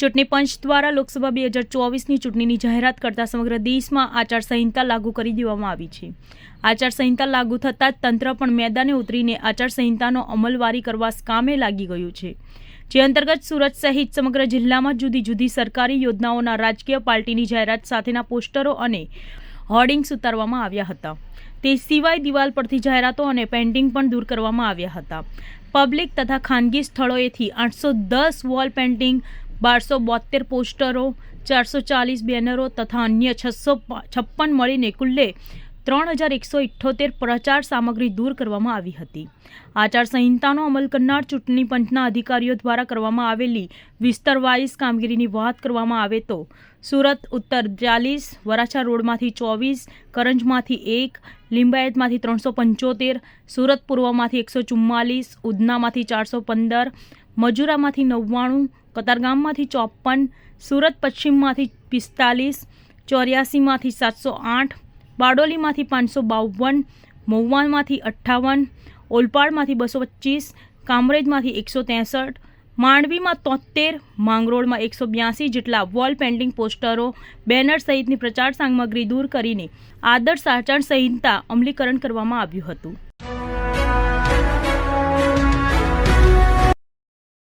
ચૂંટણી પંચ દ્વારા લોકસભા બે હજાર ચોવીસની ચૂંટણીની જાહેરાત કરતા સમગ્ર દેશમાં આચારસંહિતા લાગુ કરી દેવામાં આવી છે. આચારસંહિતા લાગુ થતાં જ તંત્ર પણ મેદાને ઉતરીને આચારસંહિતાનો અમલવારી કરવા કામે લાગી ગયું છે. જે અંતર્ગત સુરત સહિત સમગ્ર જિલ્લામાં જુદી જુદી સરકારી યોજનાઓના રાજકીય પાર્ટીની જાહેરાત સાથેના પોસ્ટરો અને હોર્ડિંગ્સ ઉતારવામાં આવ્યા હતા. તે સિવાય દિવાલ પરથી જાહેરાતો અને પેઇન્ટિંગ પણ દૂર કરવામાં આવ્યા હતા. પબ્લિક તથા ખાનગી સ્થળોએથી આઠસો દસ વોલ પેઇન્ટિંગ બારસો બોતેર પોસ્ટરો, ચારસો ચાલીસ બેનરો તથા અન્ય છસો છપ્પન મળીને કુલ્લે ત્રણ હજાર એકસો ઇઠ્ઠોતેર પ્રચાર સામગ્રી દૂર કરવામાં આવી હતી. આચારસંહિતાનો અમલ કરનાર ચૂંટણી પંચના અધિકારીઓ દ્વારા કરવામાં આવેલી વિસ્તારવાઇઝ કામગીરીની વાત કરવામાં આવે તો, સુરત ઉત્તર ચાલીસ, વરાછા રોડમાંથી ચોવીસ, કરંજમાંથી એક, લિંબાયતમાંથી ત્રણસો પંચોતેર, સુરત પૂર્વમાંથી એકસો ચુમ્માલીસ, ઉધનામાંથી ચારસો પંદર, મજુરામાંથી નવ્વાણું કતારગામમાંથી ચોપન, સુરત પશ્ચિમમાંથી પિસ્તાલીસ, ચોર્યાસીમાંથી સાતસો આઠ, બારડોલીમાંથી પાંચસો બાવન મહુવામાંથી અઠ્ઠાવન, ઓલપાડમાંથી બસો પચીસ, કામરેજમાંથી એકસો ત્રેસઠ, માંડવીમાં તોતેર માંગરોળમાં એકસો બ્યાસી જેટલા વોલ પેન્ટિંગ પોસ્ટરો, બેનર સહિતની પ્રચાર સામગ્રી દૂર કરીને આદર્શ આચાર સંહિતા અમલીકરણ કરવામાં આવ્યું હતું.